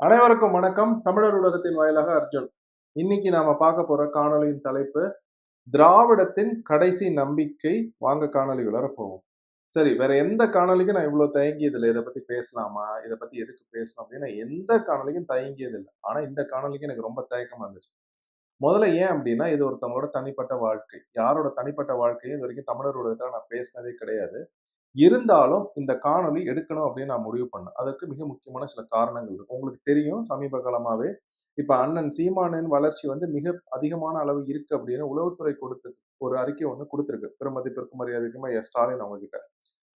அனைவருக்கும் வணக்கம். தமிழர் உலகத்தின் வாயிலாக அர்ஜுன். இன்னைக்கு நாம பார்க்க போற காணொளியின் தலைப்பு திராவிடத்தின் கடைசி நம்பிக்கை. வாங்க காணொலி போவோம். சரி வேற எந்த காணொலிக்கும் நான் இவ்வளவு தயங்கியதில்லை. இதை பத்தி பேசலாமா? இதை பத்தி எதுக்கு பேசணும் அப்படின்னு எந்த காணொலிக்கும் தயங்கியது இல்லை ஆனா இந்த காணொலிக்கு எனக்கு ரொம்ப தயக்கமா இருந்துச்சு. முதல்ல ஏன் அப்படின்னா இது ஒருத்தவங்களோட தனிப்பட்ட வாழ்க்கை. யாரோட தனிப்பட்ட வாழ்க்கையும் இது வரைக்கும் தமிழர் உலகத்துல நான் பேசினதே கிடையாது. இருந்தாலும் இந்த காணொலி எடுக்கணும் அப்படின்னு நான் முடிவு பண்ணேன். அதற்கு மிக முக்கியமான சில காரணங்கள் இருக்கு. உங்களுக்கு தெரியும் சமீப காலமாகவே இப்போ அண்ணன் சீமானின் வளர்ச்சி வந்து மிக அதிகமான அளவு இருக்கு அப்படின்னு உளவுத்துறை கொடுத்து ஒரு அறிக்கை ஒன்று கொடுத்துருக்கு. பெருமதிப்பிற்கு மரியாதைக்குமா எஸ். ஸ்டாலின் அவங்க கிட்ட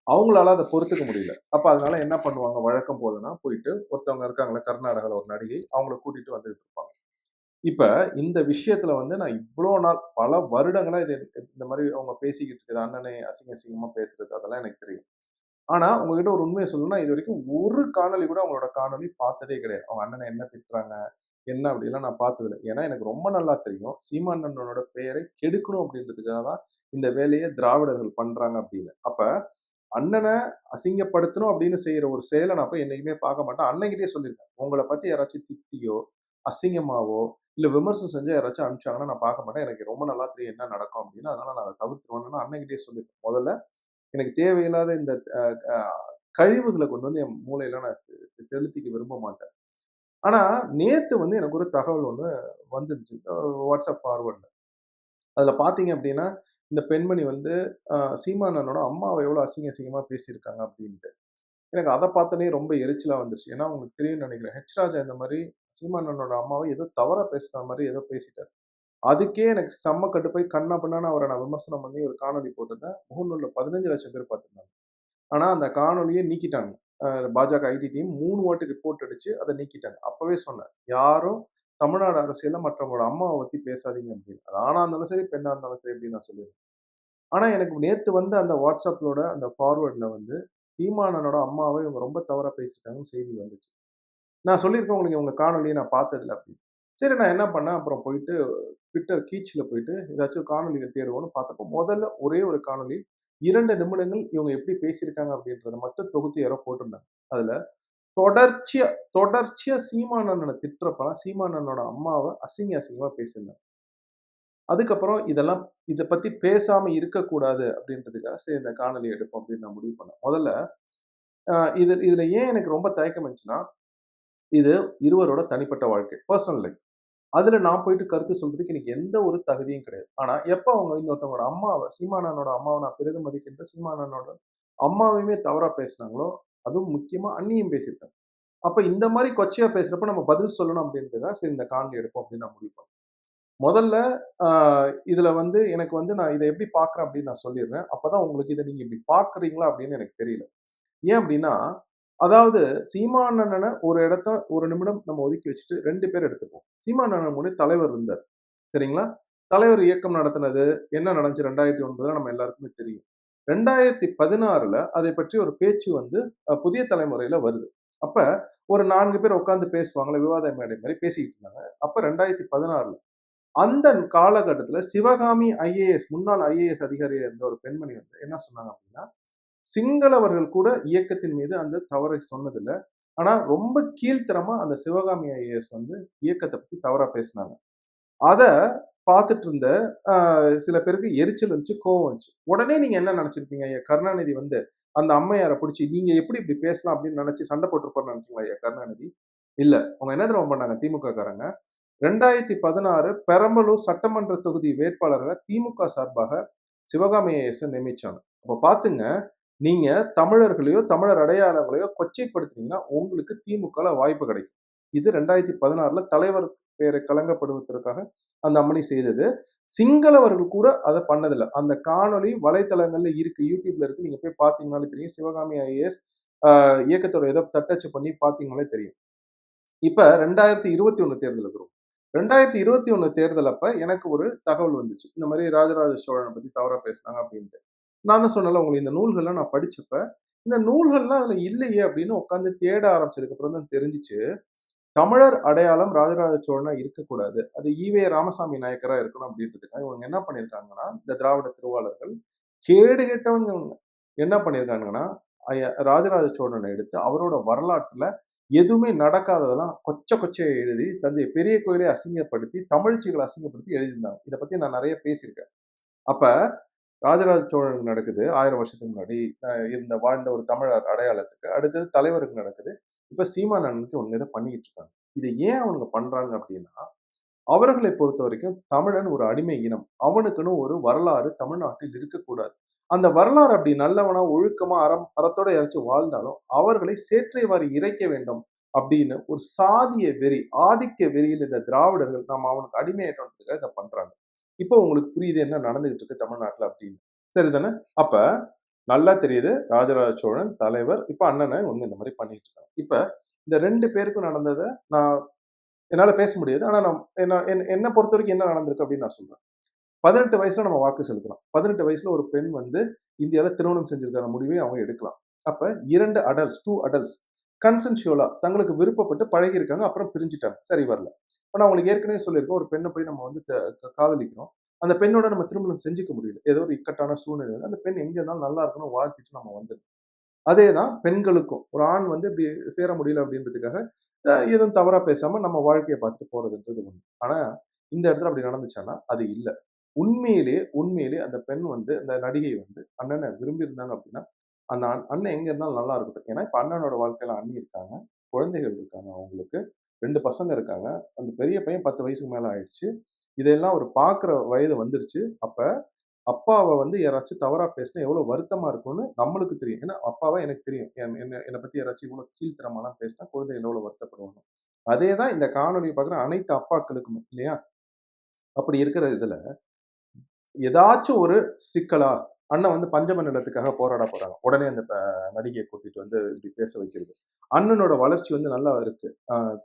அவங்களால அதை பொறுத்துக்க முடியல. அப்போ அதனால என்ன பண்ணுவாங்க? வழக்கம் போதுன்னா போயிட்டு ஒருத்தவங்க இருக்காங்களே கர்நாடகாவில் ஒரு நடிகை அவங்கள கூட்டிட்டு வந்துட்டு இருப்பாங்க. இப்போ இந்த விஷயத்துல வந்து நான் இவ்வளோ நாள் பல வருடங்களாக இது இந்த மாதிரி அவங்க பேசிக்கிட்டு இருக்குது அண்ணனை அசிங்க அசிங்கமாக பேசுறது அதெல்லாம் எனக்கு தெரியும். ஆனால் உங்ககிட்ட ஒரு உண்மையை சொல்லணும்னா இது வரைக்கும் ஒரு காணொலி கூட அவங்களோட காணொலி பார்த்ததே கிடையாது. அவங்க அண்ணனை என்ன திட்டுறாங்க என்ன அப்படிலாம் நான் பார்த்ததில்லை. ஏன்னா எனக்கு ரொம்ப நல்லா தெரியும் சீமானண்ணனோட பெயரை கெடுக்கணும் அப்படின்றதுக்காக தான் இந்த வேலையை திராவிடர்கள் பண்ணுறாங்க அப்படின்னு. அப்போ அண்ணனை அசிங்கப்படுத்தணும் அப்படின்னு செய்கிற ஒரு செயலை நான் போய் என்னைக்குமே பார்க்க மாட்டேன். அண்ணன்கிட்டயே சொல்லியிருக்கேன். உங்களை பற்றி யாராச்சும் திட்டியோ அசிங்கமாவோ இல்லை விமர்சனம் செஞ்சு யாராச்சும் அனுப்பிச்சாங்கன்னா நான் பார்க்க மாட்டேன். எனக்கு ரொம்ப நல்லா தெரியும் என்ன நடக்கும் அப்படின்னு. அதனால நான் அதை தவிர்த்துருவேன்னு அன்னைக்கிட்டே சொல்லிட்டேன். முதல்ல எனக்கு தேவையில்லாத இந்த கழிவுகளை கொண்டு வந்து என் மூளையில நான் செலுத்திக்க விரும்ப மாட்டேன். ஆனா நேத்து வந்து எனக்கு ஒரு தகவல் ஒன்று வந்துருச்சு. வாட்ஸ்அப் ஃபார்வர்டில் அதுல பாத்தீங்க அப்படின்னா இந்த பெண்மணி வந்து சீமானனோட அம்மாவை எவ்வளோ அசிங்க அசிங்கமாக பேசியிருக்காங்க அப்படின்ட்டு. எனக்கு அதை பார்த்தோன்னே ரொம்ப எரிச்சலாக வந்துருச்சு. ஏன்னா உங்களுக்கு தெரியும்னு நினைக்கிறேன். ஹெச் ராஜா இந்த மாதிரி சீமானனோட அம்மாவை ஏதோ தவற பேசுகிற மாதிரி ஏதோ பேசிட்டார். அதுக்கே எனக்கு செம்ம கட்டுப்போய் கண்ணா பண்ணான்னு அவரை நான் விமர்சனம் பண்ணி ஒரு காணொளி போட்டிருந்தேன். முகநூலில் பதினஞ்சு லட்சம் பேர் பார்த்துருந்தாங்க. ஆனால் அந்த காணொலியை நீக்கிட்டாங்க. பாஜக ஐடி டீம் மூணு வாட்டி ரிப்போர்ட் அடிச்சு அதை நீக்கிட்டாங்க. அப்பவே சொன்னேன் யாரும் தமிழ்நாடு அரசியல்ல மற்றவங்களோட அம்மாவை பத்தி பேசாதீங்க அப்படின்னு. அது ஆணா இருந்தாலும் சரி பெண்ணா இருந்தாலும் சரி அப்படின்னு நான் சொல்லுவேன் ஆனா எனக்கு நேத்து வந்து அந்த வாட்ஸ்அப்லோட அந்த ஃபார்வர்ட்ல வந்து சீமானனோட அம்மாவை இவங்க ரொம்ப தவறாக பேசிட்டாங்கன்னு செய்தி வந்துச்சு. நான் சொல்லியிருக்கேன் உங்களுக்கு உங்க காணொலியை நான் பார்த்ததில்ல அப்படின்னு. சரி நான் என்ன பண்ணேன்? அப்புறம் போயிட்டு ட்விட்டர் கீச்சில் போயிட்டு ஏதாச்சும் காணொலிகள் தேடுவோம்னு பார்த்தப்போ முதல்ல ஒரே ஒரு காணொளி இரண்டு நிமிடங்கள் இவங்க எப்படி பேசியிருக்காங்க அப்படின்றத மட்டும் தொகுத்து யாரோ போட்டிருந்தாங்க. அதில் தொடர்ச்சியா தொடர்ச்சியா சீமானண்ணனை திட்டுறப்பெல்லாம் சீமானண்ணனோட அம்மாவை அசிங்க அசிங்கமா பேசியிருந்தாங்க. அதுக்கப்புறம் இதெல்லாம் இதை பற்றி பேசாமல் இருக்கக்கூடாது அப்படின்றதுக்காக சரி இந்த காணொலி எடுப்போம் அப்படின்னு நான் முடிவு பண்ணேன். முதல்ல இது இதில் ஏன் எனக்கு ரொம்ப தயக்கம் இருந்துச்சுன்னா இது இருவரோட தனிப்பட்ட வாழ்க்கை பர்சனல் லைஃப் அதில் நான் போயிட்டு கருத்து சொல்றதுக்கு எனக்கு எந்த ஒரு தகுதியும் கிடையாது. ஆனால் எப்போ அவங்க இன்னொருத்தவங்களோட அம்மாவை சீமானனோட அம்மாவை நான் பெரிதும் மதிக்கின்ற சீமானனோட அம்மாவையுமே தவறாக பேசினாங்களோ அதுவும் முக்கியமாக அண்ணியும் பேசியிருக்காங்க. அப்போ இந்த மாதிரி கொச்சையாக பேசுகிறப்ப நம்ம பதில் சொல்லணும் அப்படின்றதுக்காக சரி இந்த காணொலி எடுப்போம் அப்படின்னு நான் முடிவு முதல்ல இதில் வந்து எனக்கு வந்து நான் இதை எப்படி பார்க்குறேன் அப்படின்னு நான் சொல்லிடுறேன். அப்பதான் உங்களுக்கு இதை நீங்கள் இப்படி பார்க்குறீங்களா அப்படின்னு எனக்கு தெரியல. ஏன் அப்படின்னா அதாவது சீமானண்ணனை ஒரு இடத்த ஒரு நிமிடம் நம்ம ஒதுக்கி வச்சுட்டு ரெண்டு பேர் எடுத்துப்போம் சீமானண்ணன் முடி தலைவர் இருந்தார். சரிங்களா? தலைவர் இயக்கம் நடத்தினது என்ன நடந்துச்சு? ரெண்டாயிரத்தி ஒன்பதுல நம்ம எல்லாருக்குமே தெரியும். ரெண்டாயிரத்தி பதினாறுல அதை பற்றி ஒரு பேச்சு வந்து புதிய தலைமுறையில வருது. அப்ப ஒரு நான்கு பேர் உட்காந்து பேசுவாங்களே விவாத மேடை மாதிரி பேசிக்கிட்டு இருந்தாங்க. அப்ப ரெண்டாயிரத்தி பதினாறுல அந்த காலகட்டத்தில் சிவகாமி ஐஏஎஸ் முன்னாள் ஐஏஎஸ் அதிகாரியாக இருந்த ஒரு பெண்மணி வந்து என்ன சொன்னாங்க அப்படின்னா சிங்களவர்கள் கூட இயக்கத்தின் மீது அந்த தவறை சொன்னதில்லை. ஆனால் ரொம்ப கீழ்த்தரமாக அந்த சிவகாமி ஐஏஎஸ் வந்து இயக்கத்தை பற்றி தவறாக பேசினாங்க. அதை பார்த்துட்டு இருந்த சில பேருக்கு எரிச்சல் வந்துச்சு கோவம் வந்துச்சு உடனே நீங்கள் என்ன நினச்சிருப்பீங்க ஐயா? கருணாநிதி வந்து அந்த அம்மையாரை பிடிச்சி நீங்கள் எப்படி இப்படி பேசலாம்? அப்படின்னு நினச்சி சண்டை போட்டுருப்பாரு நினச்சிங்களா ஐயா கருணாநிதி? இல்லை. அவங்க என்ன தெரியுமா பண்ணாங்க? திமுக காரங்க ரெண்டாயிரத்தி பதினாறு பெரம்பலூர் சட்டமன்ற தொகுதி வேட்பாளர்களை திமுக சார்பாக சிவகாமி ஐஏஎஸ் நியமிச்சாங்க. அப்போ பார்த்துங்க நீங்க தமிழர்களையோ தமிழர் அடையாளங்களையோ கொச்சைப்படுத்தினீங்கன்னா உங்களுக்கு திமுகவில் வாய்ப்பு கிடைக்கும். இது ரெண்டாயிரத்தி பதினாறுல தலைவர் பெயரை கலங்கப்படுவதற்காக அந்த அம்மணி செய்தது. சிங்களவர்கள் கூட அதை பண்ணதில்லை. அந்த காணொளி வலைத்தளங்கள்ல இருக்கு யூடியூப்ல இருக்கு. நீங்க போய் பார்த்தீங்கனாலே தெரியும். சிவகாமி ஐஏஎஸ் இயக்கத்தோட ஏதோ தட்டச்சு பண்ணி பார்த்தீங்கனாலே தெரியும். இப்ப ரெண்டாயிரத்தி இருபத்தி ஒண்ணு தேர்தல் ரெண்டாயிரத்தி இருபத்தி ஒன்று தேர்தல் அப்போ எனக்கு ஒரு தகவல் வந்துச்சு. இந்த மாதிரி ராஜராஜ சோழனை பற்றி தவறாக பேசினாங்க அப்படின்ட்டு. நான் தான் சொன்னல உங்களுக்கு இந்த நூல்கள்லாம் நான் படித்தப்ப இந்த நூல்கள்லாம் அதில் இல்லையே அப்படின்னு உட்காந்து தேட ஆரம்பிச்சதுக்கு அப்புறம் தான் தெரிஞ்சுச்சு. தமிழர் அடையாளம் ராஜராஜ சோழனா இருக்கக்கூடாது. அது ஈவே ராமசாமி நாயக்கராக இருக்கணும் அப்படின்றதுக்காக இவங்க என்ன பண்ணியிருக்காங்கன்னா இந்த திராவிட திருவாளர்கள் கேடு கெட்டவங்க இவங்க. என்ன பண்ணியிருக்காங்கன்னா ராஜராஜ சோழனை எடுத்து அவரோட வரலாற்றில் எதுவுமே நடக்காததெல்லாம் கொச்ச கொச்சையை எழுதி தந்தை பெரிய கோயிலை அசிங்கப்படுத்தி தமிழ்ச்சிகளை அசிங்கப்படுத்தி எழுதியிருந்தாங்க. இதை பத்தி நான் நிறைய பேசியிருக்கேன். அப்ப ராஜராஜ சோழனுக்கு நடக்குது. ஆயிரம் வருஷத்துக்கு முன்னாடி இருந்த வாழ்ந்த ஒரு தமிழர் அடையாளத்துக்கு அடுத்தது தலைவருக்கு நடக்குது. இப்ப சீமானனுக்கு ஒன்று இதை பண்ணிக்கிட்டு இருக்காங்க. இதை ஏன் அவங்க பண்றாங்க அப்படின்னா அவர்களை பொறுத்த வரைக்கும் தமிழன் ஒரு அடிமை இனம். அவனுக்குன்னு ஒரு வரலாறு தமிழ்நாட்டில் இருக்கக்கூடாது. அந்த வரலாறு அப்படி நல்லவனா ஒழுக்கமா அறம் அறத்தோட இறைச்சி வாழ்ந்தாலும் அவர்களை சேற்றை வாரி இறைக்க வேண்டும் அப்படின்னு ஒரு சாதிய வெறி ஆதிக்க வெறியில் இந்த திராவிடர்கள் நாம் அவனுக்கு அடிமையாயிட்டோன்றதுக்காக இதை பண்றாங்க. இப்போ உங்களுக்கு புரியுது என்ன நடந்துகிட்டு இருக்கு தமிழ்நாட்டுல அப்படின்னு. சரிதானே அப்ப நல்லா தெரியுது ராஜராஜ சோழன் தலைவர் இப்ப அண்ணனை ஒண்ணு இந்த மாதிரி பண்ணிட்டு இருக்காங்க. இப்ப இந்த ரெண்டு பேருக்கும் நடந்ததை நான் என்னால பேச முடியாது. ஆனா நான் என்ன என்ன- பொறுத்த வரைக்கும் என்ன நடந்திருக்கு அப்படின்னு நான் சொல்றேன். பதினெட்டு வயசுல நம்ம வாக்கு செலுத்தலாம். பதினெட்டு வயசுல ஒரு பெண் வந்து இந்தியாவில் திருமணம் செஞ்சிருக்கிற முடிவை அவங்க எடுக்கலாம். அப்ப இரண்டு அடல்ட்ஸ் டூ அடல்ட்ஸ் கன்சென்ஷுவலா தங்களுக்கு விருப்பப்பட்டு பழகி இருக்காங்க அப்புறம் பிரிஞ்சுட்டாங்க. சரி வரல. இப்போ நான் உங்களுக்கு ஏற்கனவே சொல்லியிருக்கோம் ஒரு பெண்ணை போய் நம்ம வந்து க- காதலிக்கிறோம். அந்த பெண்ணோட நம்ம திருமணம் செஞ்சுக்க முடியல. ஏதோ ஒரு இக்கட்டான சூழ்நிலை அந்த பெண் எங்கே இருந்தாலும் நல்லா இருக்கணும் வாழ்த்திட்டு நம்ம வந்துடும் அதே தான் பெண்களுக்கும். ஒரு ஆண் வந்து இப்படி சேர முடியல அப்படின்றதுக்காக எதுவும் தவறாக பேசாமல் நம்ம வாழ்க்கையை பார்த்துட்டு போகிறதுன்றது ஒன்று ஆனால் இந்த இடத்துல அப்படி நடந்துச்சானா அது இல்லை. உண்மையிலே உண்மையிலே அந்த பெண் வந்து அந்த நடிகை வந்து அண்ணனை விரும்பி இருந்தாங்க அப்படின்னா அந்த அண்ணன் எங்க இருந்தாலும் நல்லா இருக்கட்டும். ஏன்னா இப்ப அண்ணனோட வாழ்க்கையில அண்ணி இருக்காங்க குழந்தைகள் இருக்காங்க அவங்களுக்கு ரெண்டு பசங்க இருக்காங்க. அந்த பெரிய பையன் பத்து வயசுக்கு மேல ஆயிடுச்சு. இதெல்லாம் ஒரு பாக்குற வயது வந்துருச்சு. அப்ப அப்பாவை வந்து யாராச்சும் தவறா பேசினா எவ்வளவு வருத்தமா இருக்கும்னு நம்மளுக்கு தெரியும். ஏன்னா அப்பாவை எனக்கு தெரியும். என்ன என்னை பத்தி யாராச்சும் இவ்வளவு கீழ்த்தரமாலாம் பேசினா குழந்தைகள் எவ்வளவு வருத்தப்படுவாங்க. அதே தான் இந்த காணொலி பார்க்குற அனைத்து அப்பாக்களுக்கும் இல்லையா? அப்படி இருக்கிற இதுல ஏதாச்சும் ஒரு சிக்கலா அண்ணன் வந்து பஞ்சம நிலத்துக்காக போராட போறாங்க. உடனே அந்த நடிகையை கூட்டிட்டு வந்து இப்படி பேச வைக்கிறது. அண்ணனோட வளர்ச்சி வந்து நல்லா இருக்கு.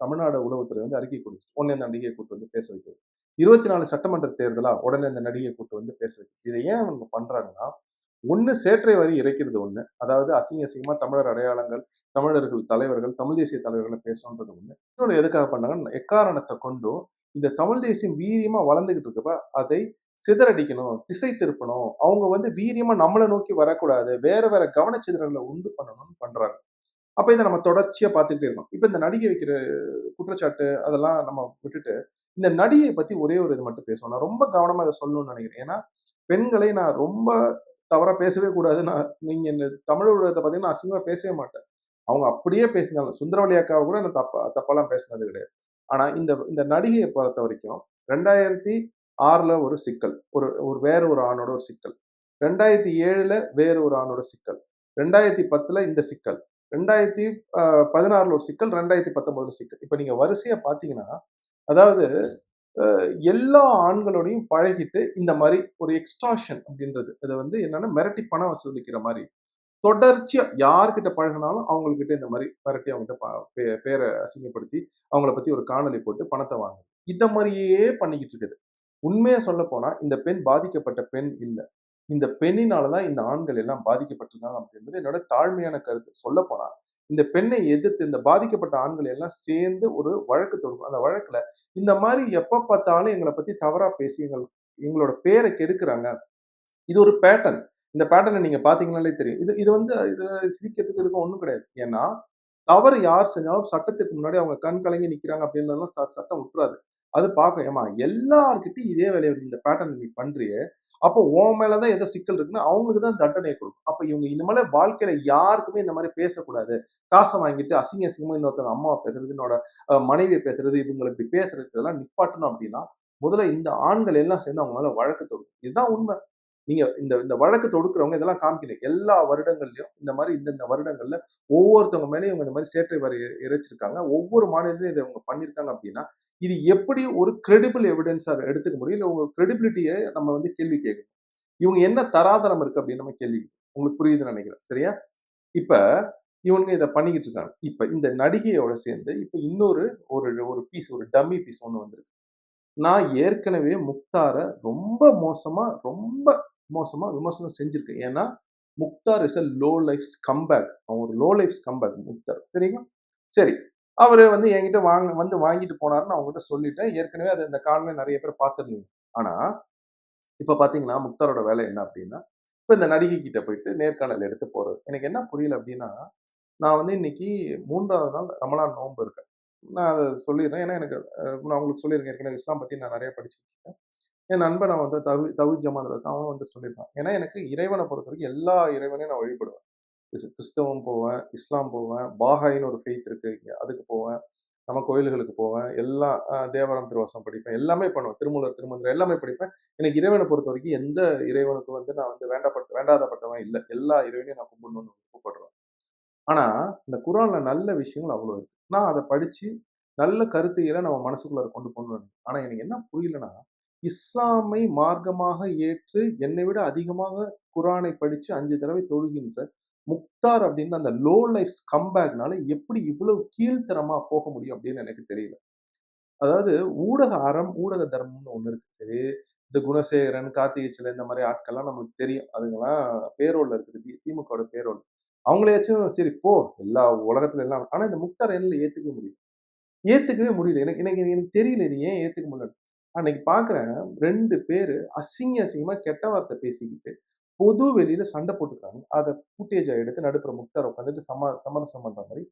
தமிழ்நாடு உளவுத்துறை வந்து அறிக்கை கொடுத்து உடனே அந்த நடிகையை கூட்டு வந்து பேச வைக்கிறது. இருபத்தி நாலு சட்டமன்ற தேர்தலா உடனே அந்த நடிகையை கூட்டு வந்து பேச வைக்கிறது. இதை ஏன் அவங்க பண்றாங்கன்னா ஒன்று சேற்றை வரி இறைக்கிறது ஒன்று அதாவது அசிங்க அசிங்கமாக தமிழர் அடையாளங்கள் தமிழர்கள் தலைவர்கள் தமிழ் தேசிய தலைவர்களை பேசணுன்றது ஒன்று இன்னொன்று எதுக்காக பண்ணாங்கன்னா எக்காரணத்தை கொண்டும் இந்த தமிழ் தேசியம் வீரியமாக வளர்ந்துகிட்டு இருக்கப்ப அதை சிதறடிக்கணும் திசை திருப்பணும். அவங்க வந்து வீரியமா நம்மளை நோக்கி வரக்கூடாது. வேற வேற கவனச்சிதறலை உண்டு பண்ணணும்னு பண்றாங்க. அப்ப இதை நம்ம தொடர்ச்சியா பார்த்துக்கிட்டே இருக்கோம் இப்ப இந்த நடிகை வைக்கிற குற்றச்சாட்டு அதெல்லாம் நம்ம விட்டுட்டு இந்த நடிகையை பத்தி ஒரே ஒரு இது மட்டும் பேசணும் நான் ரொம்ப கவனமா இதை சொல்லணும்னு நினைக்கிறேன். ஏன்னா பெண்களை நான் ரொம்ப தவறா பேசவே கூடாது. நான் நீங்க இந்த தமிழ் ஊடகத்தை பார்த்தீங்கன்னா அசிங்கமா பேசவே மாட்டேன். அவங்க அப்படியே பேசினாலும் சுந்தரவழி அக்காவை கூட நான் தப்பா தப்பாலாம் பேசினது கிடையாது. ஆனா இந்த இந்த நடிகையை பொறுத்த வரைக்கும் ரெண்டாயிரத்தி ஆறில் ஒரு சிக்கல் ஒரு ஒரு வேற ஒரு ஆணோட ஒரு சிக்கல். ரெண்டாயிரத்தி ஏழில் வேற ஒரு ஆணோட சிக்கல். ரெண்டாயிரத்தி பத்தில் இந்த சிக்கல். ரெண்டாயிரத்தி பதினாறில் பதினாறுல ஒரு சிக்கல் ரெண்டாயிரத்தி பத்தொம்போதில் சிக்கல். இப்போ நீங்கள் வரிசையாக பார்த்தீங்கன்னா அதாவது எல்லா ஆண்களோடையும் பழகிட்டு இந்த மாதிரி ஒரு எக்ஸ்ட்ராஷன் அப்படின்றது அது வந்து என்னன்னா மிரட்டி பணம் வசூலிக்கிற மாதிரி. தொடர்ச்சியா யார்கிட்ட பழகினாலும் அவங்கக்கிட்ட இந்த மாதிரி மிரட்டி அவங்ககிட்ட பே- பேரை அசிங்கப்படுத்தி அவங்கள பத்தி ஒரு காணொலி போட்டு பணத்தை வாங்க இந்த மாதிரியே பண்ணிக்கிட்டு இருக்குது. உண்மையாக சொல்ல போனால் இந்த பெண் பாதிக்கப்பட்ட பெண் இல்லை. இந்த பெண்ணினாலதான் இந்த ஆண்கள் எல்லாம் பாதிக்கப்பட்டிருக்காங்க அப்படின்றது என்னோட தாழ்மையான கருத்து. சொல்ல போனால் இந்த பெண்ணை எதிர்த்து இந்த பாதிக்கப்பட்ட ஆண்கள் எல்லாம் சேர்ந்து ஒரு வழக்கு தொடுக்கும். அந்த வழக்கில் இந்த மாதிரி எப்போ பார்த்தாலும் எங்களை பற்றி தவறாக பேசி எங்கள் எங்களோட பேரை கெடுக்கிறாங்க. இது ஒரு பேட்டர்ன் இந்த பேட்டர்னை நீங்கள் பார்த்தீங்கனாலே தெரியும். இது இது வந்து இது சிரிக்கிறதுக்கு இருக்கும் ஒன்றும் கிடையாது. ஏன்னா தவறு யார் செஞ்சாலும் சட்டத்துக்கு முன்னாடி அவங்க கண் கலங்கி நிற்கிறாங்க அப்படின்றதெல்லாம் ச- சட்டம் விட்டுறாது அது பார்க்கும். ஏமா எல்லார்கிட்டயும் இதே வேலையை இந்த பேட்டர்ன் நீ பண்றியே அப்போ உன் மேலதான் ஏதோ சிக்கல் இருக்குன்னு அவங்களுக்கு தான் தண்டனை கொடுக்கும். அப்ப இவங்க இனிமேல வாழ்க்கையில யாருக்குமே இந்த மாதிரி பேசக்கூடாது. காசை வாங்கிட்டு அசிங்க அசிங்கமா இன்னொருத்தவங்க அம்மாவை பேசுறது என்னோட மனைவியை பேசுறது இவங்களை இப்படி பேசுறது இதெல்லாம் நிப்பாட்டணும் அப்படின்னா முதல்ல இந்த ஆண்கள் எல்லாம் சேர்ந்து அவங்க மேல வழக்கு தொடுக்கும் இதுதான் உண்மை. நீங்க இந்த இந்த வழக்கு தொடுக்கிறவங்க இதெல்லாம் காமிக்கணும் எல்லா வருடங்கள்லயும் இந்த மாதிரி இந்தந்த வருடங்கள்ல ஒவ்வொருத்தவங்க மேலேயும் இவங்க இந்த மாதிரி சேற்றை வரை இறைச்சிருக்காங்க. ஒவ்வொரு மாநிலத்திலும் இதை இவங்க பண்ணியிருக்காங்க அப்படின்னா இது எப்படி ஒரு கிரெடிபிள் எவிடன்ஸாக எடுத்துக்க முடியும்? இல்லை உங்க கிரெடிபிலிட்டியை நம்ம வந்து கேள்வி கேட்கணும். இவங்க என்ன தராதரம் இருக்கு அப்படின்னு நம்ம கேள்வி உங்களுக்கு புரியுதுன்னு நினைக்கிறேன். சரியா? இப்ப இவங்க இதை பண்ணிக்கிட்டு இருக்காங்க. இப்ப இந்த நடிகையோட சேர்ந்து இப்ப இன்னொரு ஒரு ஒரு பீஸ் ஒரு டம்மி பீஸ் ஒன்று வந்திருக்கு. நான் ஏற்கனவே முக்தார ரொம்ப மோசமா ரொம்ப மோசமா விமர்சனம் செஞ்சிருக்கேன். ஏன்னா Mukhtar is a low life comeback அவன் ஒரு லோ லைஃப் கம்பேக் முக்தார். சரிங்களா? சரி. அவர் வந்து என்கிட்ட வாங்க வந்து வாங்கிட்டு போனாருன்னு அவங்ககிட்ட சொல்லிட்டேன். ஏற்கனவே அது இந்த காணொலி நிறைய பேர் பார்த்துருந்தீங்க. ஆனால் இப்போ பார்த்தீங்கன்னா முக்தாரோட வேலை என்ன அப்படின்னா இப்போ இந்த நடிகை கிட்ட போயிட்டு நேர்காணல் எடுத்து போகிறது எனக்கு என்ன புரியல அப்படின்னா நான் வந்து இன்னைக்கு மூன்றாவது நாள் ரமலான் நோன்பு இருக்கேன் நான் அதை சொல்லிடுறேன். ஏன்னா எனக்கு நான் உங்களுக்கு சொல்லியிருக்கேன். ஏற்கனவே இஸ்லாம் பற்றி நான் நிறைய படிச்சிருக்கேன். என் நண்பன் நான் வந்து தவி தவி ஜமான் இருக்கான் அவன் வந்து சொல்லியிருக்கான். ஏன்னா எனக்கு இறைவனை பொறுத்த வரைக்கும் எல்லா இறைவனையும் நான் வழிபடுவேன். கிறிஸ்தவம் போவேன் இஸ்லாம் போவேன் பாஹாயின்னு ஒரு ஃபெய்த் இருக்கு இங்கே. அதுக்கு போவேன். நம்ம கோயில்களுக்கு போவேன். எல்லா தேவாரம் திருவாசம் படிப்பேன். எல்லாமே பண்ணுவேன். திருமூலர் திருமந்திரம் எல்லாமே படிப்பேன். எனக்கு இறைவனை பொறுத்த வரைக்கும் எந்த இறைவனுக்கு வந்து நான் வந்து வேண்டப்பட்ட வேண்டாதப்பட்டவன் இல்லை. எல்லா இறைவனையும் நான் கும்பிடணும்னு விருப்பப்படுறேன். ஆனால் இந்த குரானில் நல்ல விஷயங்கள் அவ்வளோ இருக்கு. நான் அதை படித்து நல்ல கருத்துகளை நம்ம மனசுக்குள்ள கொண்டு போகணும் ஆனால் எனக்கு என்ன புரியலன்னா இஸ்லாமை மார்க்கமாக ஏற்று என்னை விட அதிகமாக குரானை படித்து அஞ்சு தடவை தொழுகின்ற முக்தார் அப்படின்னு அந்த லோ லைஃப் கம்பேக்னால எப்படி இவ்வளவு கீழ்த்தரமா போக முடியும் அப்படின்னு எனக்கு தெரியல. அதாவது ஊடக அறம் ஊடக தர்மம்னு ஒண்ணு இருக்கு. சரி இந்த குணசேகரன் கார்த்திகேச்சல இந்த மாதிரி ஆட்கள்லாம் நமக்கு தெரியும். அதுங்கெல்லாம் பேரோல்ல இருக்குது திமுகவோட பேரோல். அவங்களையாச்சும் சரி போ எல்லா உலகத்துல எல்லாம் ஆனா இந்த முக்தார் என்னால ஏத்துக்க முடியும் ஏத்துக்கவே முடியல. எனக்கு எனக்கு எனக்கு தெரியல இது ஏன் ஏத்துக்க முடியல அன்னைக்கு பாக்குறேன் ரெண்டு பேரு அசிங்க அசிங்கமா கெட்ட வார்த்தை பேசிக்கிட்டு பொது வெளியில சண்டை போட்டுக்கிறாங்க. அதை ஃபுட்டேஜை எடுத்து நடுப்புற முக்தார் உட்காந்துட்டு சம சமரசம் பண்ற மாதிரி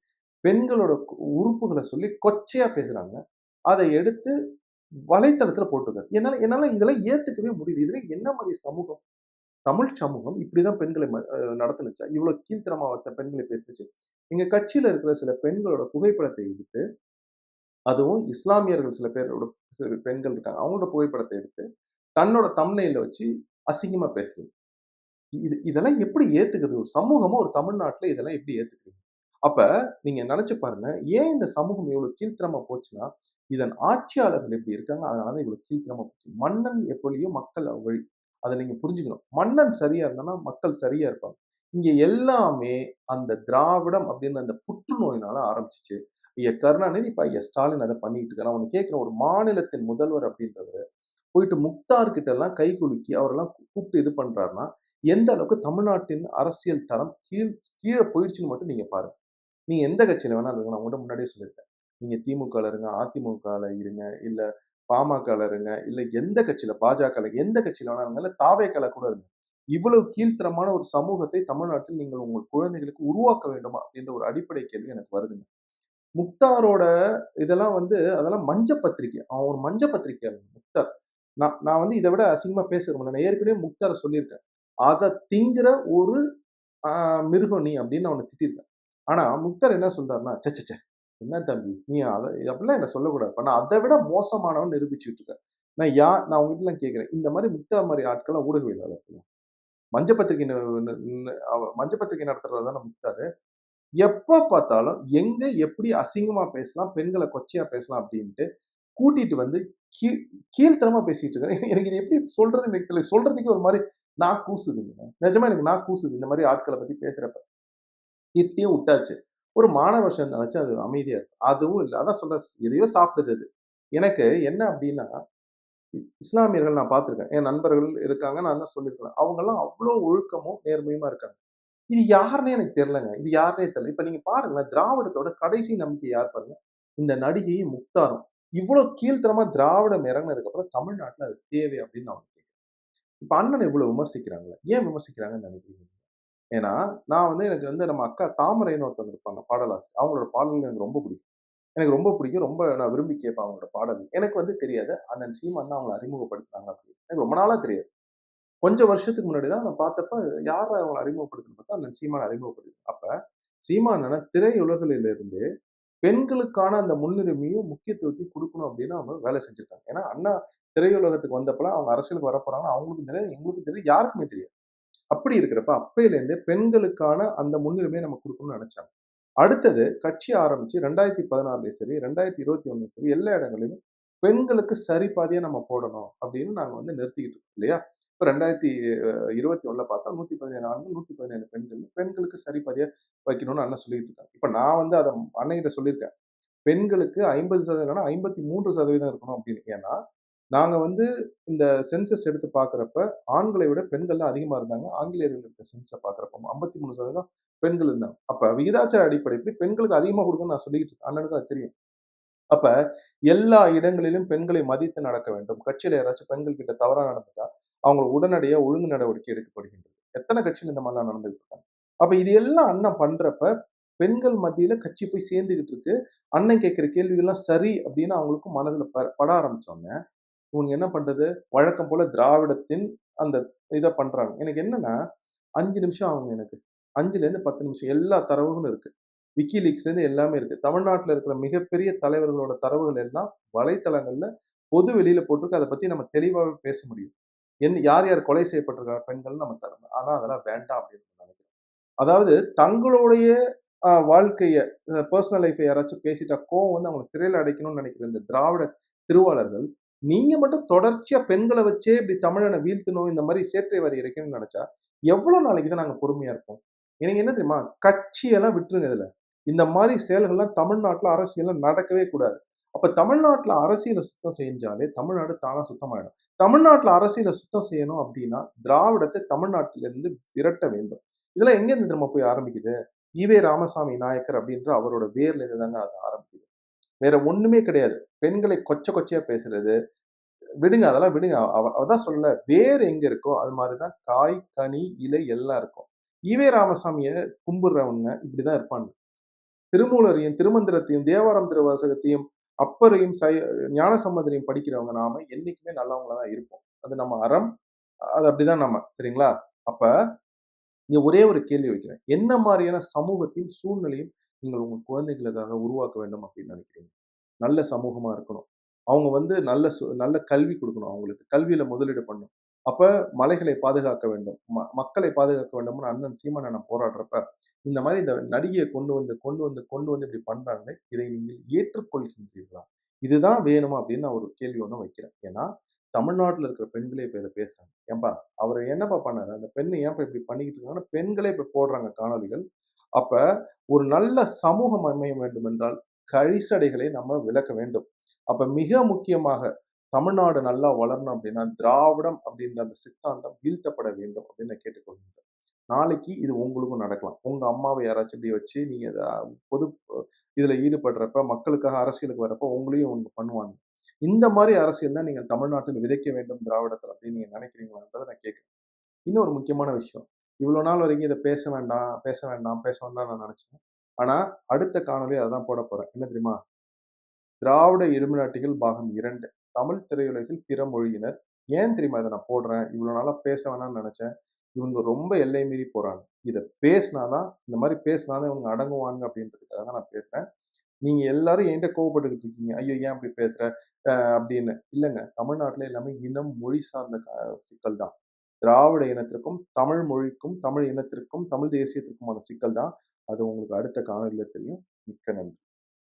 பெண்களோட உறுப்புகளை சொல்லி கொச்சையா பேசுறாங்க. அதை எடுத்து வலைத்தளத்துல போட்டுருக்காரு என்னால என்னால இதெல்லாம் ஏத்துக்கவே முடியுது இதுல என்ன மாதிரி சமூகம்? தமிழ் சமூகம் இப்படிதான் பெண்களை ம- நடத்துனுச்சா? இவ்வளவு கீழ்த்தரமா ஒருத்த பெண்களை பேசுச்சு எங்க கட்சியில இருக்கிற சில பெண்களோட புகைப்படத்தை எடுத்து அதுவும் இஸ்லாமியர்கள் சில பேரோட சில பெண்கள் இருக்காங்க. அவங்களோட புகைப்படத்தை எடுத்து தன்னோட தம்னையில வச்சு அசிங்கமா பேசுறது. இது இதெல்லாம் எப்படி ஏத்துக்குது ஒரு சமூகமா ஒரு தமிழ்நாட்டுல இதெல்லாம் எப்படி ஏத்துக்குது அப்ப நீங்க நினைச்சு பாருங்க ஏன் இந்த சமூகம் இவ்வளவு கீழ்த்தரமா போச்சுன்னா இதன் ஆட்சியாளர்கள் எப்படி இருக்காங்க அதனால இவ்வளவு கீழ்த்தரமா போச்சு. மன்னன் எப்படியோ மக்கள் வழி அதை நீங்க புரிஞ்சுக்கணும். மன்னன் சரியா இருந்தனா மக்கள் சரியா இருப்பாங்க. இங்க எல்லாமே அந்த திராவிடம் அப்படின்னு அந்த புற்றுநோயினால ஆரம்பிச்சிச்சு. ஐயா கருணாநிதி இப்ப ஐயா ஸ்டாலின் அதை பண்ணிட்டு இருக்காரு. அவனு கேட்கிற ஒரு மாநிலத்தின் முதல்வர் அப்படின்றவர் போயிட்டு முக்தார்கிட்ட எல்லாம் கை குலுக்கி அவரெல்லாம் கூப்பிட்டு இது பண்றாருன்னா எந்த அளவுக்கு தமிழ்நாட்டின் அரசியல் தரம் கீழ் கீழே போயிடுச்சுன்னு மட்டும் நீங்கள் பாருங்கள் நீ எந்த கட்சியில் வேணாலும் இருங்க. நான் உங்கள்கிட்ட முன்னாடியே சொல்லியிருக்கேன். நீங்கள் திமுகவில் இருங்க அதிமுகவில் இருங்க இல்லை பாமகவில் இருங்க இல்லை எந்த கட்சியில் பாஜகவில் எந்த கட்சியில் வேணாலும் இருங்க இல்லை தாவேக்கல கூட இருங்க. இவ்வளவு கீழ்த்தரமான ஒரு சமூகத்தை தமிழ்நாட்டில் நீங்கள் உங்கள் குழந்தைகளுக்கு உருவாக்க வேண்டுமா? அப்படின்ற ஒரு அடிப்படை கேள்வி எனக்கு வருதுங்க. முக்தாரோட இதெல்லாம் வந்து அதெல்லாம் மஞ்ச பத்திரிக்கை. அவன் ஒரு மஞ்ச பத்திரிக்கை முக்தார். நான் நான் வந்து இதை விட அசிங்கமாக பேசுறேன் நான் ஏற்கனவே முக்தாரை சொல்லியிருக்கேன். அதை திங்கிற ஒரு மிருகம் நீ அப்படின்னு அவனை திட்டிருக்கேன். ஆனால் முக்தார் என்ன சொல்றாருன்னா சச்சச்ச என்ன தம்பி? நீ அதை அப்படிலாம் என்ன சொல்லக்கூடாது. நான் அதை விட மோசமானவன் நிரூபிச்சுட்டு இருக்கேன். நான் யா நான் உங்ககிட்டலாம் கேட்குறேன். இந்த மாதிரி முக்தார் மாதிரி ஆட்கள்லாம் ஊடகவியலாளர்கள் மஞ்ச பத்திரிகை மஞ்ச பத்திரிகை நடத்துறது தானே முக்தாரு. எப்போ பார்த்தாலும் எங்க எப்படி அசிங்கமா பேசலாம் பெண்களை கொச்சையா பேசலாம் அப்படின்ட்டு கூட்டிட்டு வந்து கீழ் கீழ்த்தனமா பேசிட்டு இருக்காரு. எனக்கு இது எப்படி சொல்றது எனக்கு தெரியல. சொல்றதுக்கு ஒரு மாதிரி நான் கூசுதுங்க நிஜமா எனக்கு நான் கூசுது. இந்த மாதிரி ஆட்களை பத்தி பேசுறப்ப. திட்டியும் விட்டாச்சு. ஒரு மாணவ நினைச்சு அது அமைதியா இருக்கு அதுவும் இல்லை. அதான் சொல்ற எதையோ சாப்பிடுது அது. எனக்கு என்ன அப்படின்னா இஸ்லாமியர்கள் நான் பார்த்திருக்கேன். என் நண்பர்கள் இருக்காங்க. நான் தான் சொல்லியிருக்கேன். அவங்கெல்லாம் அவ்வளோ ஒழுக்கமும் நேர்மையுமா இருக்காங்க. இது யாருன்னே எனக்கு தெரிலங்க இது யாருன்னே தெரியல. இப்ப நீங்க பாருங்களேன். திராவிடத்தோட கடைசி நம்பிக்கை யார் பாருங்க? இந்த நடிகையும் முக்தாரும். இவ்வளோ கீழ்த்தரமா திராவிடம் இறங்கினதுக்கப்புறம் தமிழ்நாட்டில் அது தேவை அப்படின்னு நான் இப்போ அண்ணன் இவ்வளோ விமர்சிக்கிறாங்களே ஏன் விமர்சிக்கிறாங்கன்னு நினைக்கிறீங்க? ஏன்னா நான் வந்து எனக்கு வந்து நம்ம அக்கா தாமரைன்னு ஒருத்தவங்க இருப்பாங்க பாடலாசிரியர். அவங்களோட பாடல்கள் எனக்கு ரொம்ப பிடிக்கும். எனக்கு ரொம்ப பிடிக்கும். ரொம்ப நான் விரும்பி கேட்பேன் அவங்களோட பாடல் எனக்கு வந்து தெரியாது அண்ணன் சீமான் அவங்களை அறிமுகப்படுத்தினாங்க அப்படின்னு. எனக்கு ரொம்ப நாளாக தெரியாது. கொஞ்சம் வருஷத்துக்கு முன்னாடி தான் நான் பார்த்தப்ப யார் அவங்களை அறிமுகப்படுத்தணும் பார்த்தா அண்ணன் சீமான் அறிமுகப்படுத்தி அப்போ சீமான் திரையுலகிலிருந்து பெண்களுக்கான அந்த முன்னுரிமையும் முக்கியத்துவத்தையும் கொடுக்கணும் அப்படின்னு அவங்க வேலை செஞ்சுருக்காங்க. ஏன்னா அண்ணா திரையுலகத்துக்கு வந்தப்பலாம் அவங்க அரசியலுக்கு வரப்போறாங்க அவங்களுக்கு அவங்களுக்கும் தெரியாது எங்களுக்கும் தெரியாது யாருக்குமே தெரியாது. அப்படி இருக்கிறப்ப அப்பையிலேருந்தே பெண்களுக்கான அந்த முன்னுரிமையை நம்ம கொடுக்கணும்னு நினைச்சாங்க. அடுத்தது கட்சி ஆரம்பிச்சு ரெண்டாயிரத்தி பதினாறுலயும் சரி ரெண்டாயிரத்தி இருபத்தி ஒண்ணுலயும் சரி எல்லா இடங்களிலும் பெண்களுக்கு சரி பாதியா நம்ம போடணும் அப்படின்னு நாங்க வந்து நிறுத்திக்கிட்டு இருக்கோம் இல்லையா? இப்போ ரெண்டாயிரத்தி இருபத்தி ஒண்ணுல பார்த்தா நூத்தி பதினேழு ஆண்கள் நூத்தி பதினேழு பெண்கள் பெண்களுக்கு சரி பாதியா வைக்கணும்னு அண்ணன் சொல்லிட்டு இருக்காங்க. இப்போ நான் வந்து அதை அண்ணன்கிட்ட சொல்லியிருக்கேன். பெண்களுக்கு ஐம்பது சதவீதம் ஐம்பத்தி மூன்று சதவீதம் இருக்கணும் அப்படின்னு. ஏன்னா நாங்கள் வந்து இந்த சென்சஸ் எடுத்து பார்க்குறப்ப ஆண்களை விட பெண்கள் தான் அதிகமாக இருந்தாங்க. ஆங்கிலேயர்கள் இருக்க சென்ஸை பார்க்குறப்ப ஐம்பத்தி மூணு சதவீதம் பெண்கள் இருந்தாங்க. அப்போ விகிதாச்சார அடிப்படையில் பெண்களுக்கு அதிகமாக கொடுக்குன்னு நான் சொல்லிக்கிட்டு இருக்கேன். அண்ணனுக்கு அது தெரியும். அப்போ எல்லா இடங்களிலும் பெண்களை மதித்து நடக்க வேண்டும். கட்சியில் யாராச்சும் பெண்கள் கிட்ட தவறாக நடந்துட்டா அவங்க உடனடியாக ஒழுங்கு நடவடிக்கை எடுக்கப்படுகின்றது. எத்தனை கட்சியில் இந்த மாதிரிலாம் நடந்துகிட்டு இருக்காங்க? அப்போ இது எல்லாம் அண்ணன் பண்ணுறப்ப பெண்கள் மத்தியில கட்சி போய் சேர்ந்துகிட்டு இருக்கு. அண்ணன் கேட்குற கேள்விகள்லாம் சரி அப்படின்னு அவங்களுக்கும் மனதில் ப- பட ஆரம்பிச்சோங்க இவங்க என்ன பண்ணுறது வழக்கம் போல் திராவிடத்தின் அந்த இதை பண்ணுறாங்க எனக்கு என்னென்னா அஞ்சு நிமிஷம் ஆகுங்க எனக்கு. அஞ்சுலேருந்து பத்து நிமிஷம் எல்லா தரவுகளும் இருக்குது விக்கிலீக்ஸ்லேருந்து எல்லாமே இருக்குது தமிழ்நாட்டில் இருக்கிற மிகப்பெரிய தலைவர்களோட தரவுகள் எல்லாம் வலைத்தளங்களில் பொது வெளியில் போட்டிருக்கு. அதை பற்றி நம்ம தெளிவாகவே பேச முடியும். என் யார் யார் கொலை செய்யப்பட்டிருக்கிற பெண்கள் நம்ம தரணும். ஆனால் அதெல்லாம் வேண்டாம் அப்படின்னு நினைக்கிறேன். அதாவது தங்களுடைய வாழ்க்கையை பர்சனல் லைஃப்பை யாராச்சும் பேசிட்டா கோவம் வந்து அவங்க சிறையில் அடைக்கணும்னு நினைக்கிற இந்த திராவிட திருவாளர்கள் நீங்க மட்டும் தொடர்ச்சியாக பெண்களை வச்சே இப்படி தமிழனை வீழ்த்தணும் இந்த மாதிரி சேற்றை வரி இறைக்கணும்னு நினச்சா எவ்வளோ நாளைக்கு தான் நாங்கள் பொறுமையாக இருப்போம்? எனக்கு என்ன தெரியுமா? கட்சியெல்லாம் விட்டுருங்க இதில். இந்த மாதிரி செயல்கள்லாம் தமிழ்நாட்டில் அரசியலில் நடக்கவே கூடாது. அப்போ தமிழ்நாட்டில் அரசியலை சுத்தம் செஞ்சாலே தமிழ்நாடு தானாக சுத்தமாயிடும். தமிழ்நாட்டில் அரசியலை சுத்தம் செய்யணும் அப்படின்னா திராவிடத்தை தமிழ்நாட்டிலிருந்து விரட்ட வேண்டும். இதெல்லாம் எங்கேருந்து திரும்ப போய் ஆரம்பிக்குது? ஈவே ராமசாமி நாயக்கர் அப்படின்ற அவரோட வேர்லேருந்து தாங்க அது ஆரம்பிக்குது. வேற ஒண்ணுமே கிடையாது. பெண்களை கொச்ச கொச்சையா பேசுறது. விடுங்க அதெல்லாம் விடுங்க. அதான் அவதான் சொல்ல வேர் எங்க இருக்கோ அது மாதிரிதான் காய் கனி இலை எல்லாம் இருக்கும். ஈவே ராமசாமிய கும்பிடுறவங்க இப்படிதான் இருப்பாங்க. திருமூலரையும் திருமந்திரத்தையும் தேவாரம் திருவாசகத்தையும் அப்பரையும் சை ஞானசம்பந்தரையும் படிக்கிறவங்க நாம என்னைக்குமே நல்லவங்களா தான் இருப்போம். அது நம்ம அறம். அது அப்படிதான் நம்ம சரிங்களா? அப்ப இங்க ஒரே ஒரு கேள்வி வைக்கிறேன். என்ன மாதிரியான சமூகத்தையும் சூழ்நிலையும் நீங்கள் உங்கள் குழந்தைகளுக்காக உருவாக்க வேண்டும் அப்படின்னு நினைக்கிறீங்க. நல்ல சமூகமா இருக்கணும். அவங்க வந்து நல்ல சு- நல்ல கல்வி கொடுக்கணும் அவங்களுக்கு. கல்வியில் முதலீடு பண்ணணும். அப்போ மலைகளை பாதுகாக்க வேண்டும். ம- மக்களை பாதுகாக்க வேண்டும்னு அண்ணன் சீமான் போராடுறப்ப இந்த மாதிரி இந்த நடிகையை கொண்டு வந்து கொண்டு வந்து கொண்டு வந்து இப்படி பண்றாங்களே இதை நீங்கள் ஏற்றுக்கொள்கின்றீர்களா? இதுதான் வேணுமா அப்படின்னு நான் ஒரு கேள்வி ஒன்று வைக்கிறேன். ஏன்னா தமிழ்நாட்டில் இருக்கிற பெண்களே இப்போ இதை பேசுறாங்க. ஏன்பா அவர் என்னப்பா பண்ணாரு? அந்த பெண்ணை ஏன்பா இப்படி பண்ணிக்கிட்டு இருக்காங்கன்னா பெண்களே இப்போ போடுறாங்க காணொளிகள் அப்ப ஒரு நல்ல சமூகம் அமைய வேண்டும் என்றால் கழிசடைகளை நம்ம விளக்க வேண்டும். அப்ப மிக முக்கியமாக தமிழ்நாடு நல்லா வளரணும் அப்படின்னா திராவிடம் அப்படின்ற அந்த சித்தாந்தம் வீழ்த்தப்பட வேண்டும் அப்படின்னு நான் கேட்டுக்கொள்கிறேன் நாளைக்கு இது உங்களுக்கும் நடக்கலாம். உங்க அம்மாவை யாராச்சும் இப்படி வச்சு நீங்க பொது இதுல ஈடுபடுறப்ப மக்களுக்காக அரசியலுக்கு வரப்ப உங்களையும் ஒன்று பண்ணுவாங்க. இந்த மாதிரி அரசியல் தான் நீங்க தமிழ்நாட்டில் விதைக்க வேண்டும் திராவிடத்தில் அப்படின்னு நீங்க நினைக்கிறீங்களான்றதை நான் கேட்கிறேன். இன்னொரு முக்கியமான விஷயம். இவ்வளோ நாள் வரைக்கும் இதை பேச வேண்டாம் பேச வேண்டாம் பேச வேண்டாம் நான் நினைச்சேன். ஆனா அடுத்த காணொலி அதை தான் போட போகிறேன் என்ன தெரியுமா? திராவிட இருமிநாட்டிகள் பாகம் இரண்டு தமிழ் திரையுலகில் பிற மொழியினர். ஏன் தெரியுமா இதை நான் போடுறேன்? இவ்வளோ நாளா பேச வேணாம்னு நினைச்சேன். இவங்க ரொம்ப எல்லை மீறி போறாங்க. இதை பேசினாதான் இந்த மாதிரி பேசினாதான் இவங்க அடங்குவாங்க அப்படின்றதுக்காக தான் நான் பேசுகிறேன் நீங்க எல்லாரும் என்கிட்ட கோவப்பட்டுக்கிட்டு இருக்கீங்க. ஐயோ ஏன் அப்படி பேசுற? அப்படின்னு. இல்லைங்க. தமிழ்நாட்டில் எல்லாமே இனம் மொழி சார்ந்த சிக்கல் தான் திராவிட இனத்திற்கும் தமிழ் மொழிக்கும் தமிழ் இனத்திற்கும் தமிழ் தேசியத்திற்குமான சிக்கல் தான் அது உங்களுக்கு அடுத்த காணொலியில் தெரியும். மிக்க நன்றி.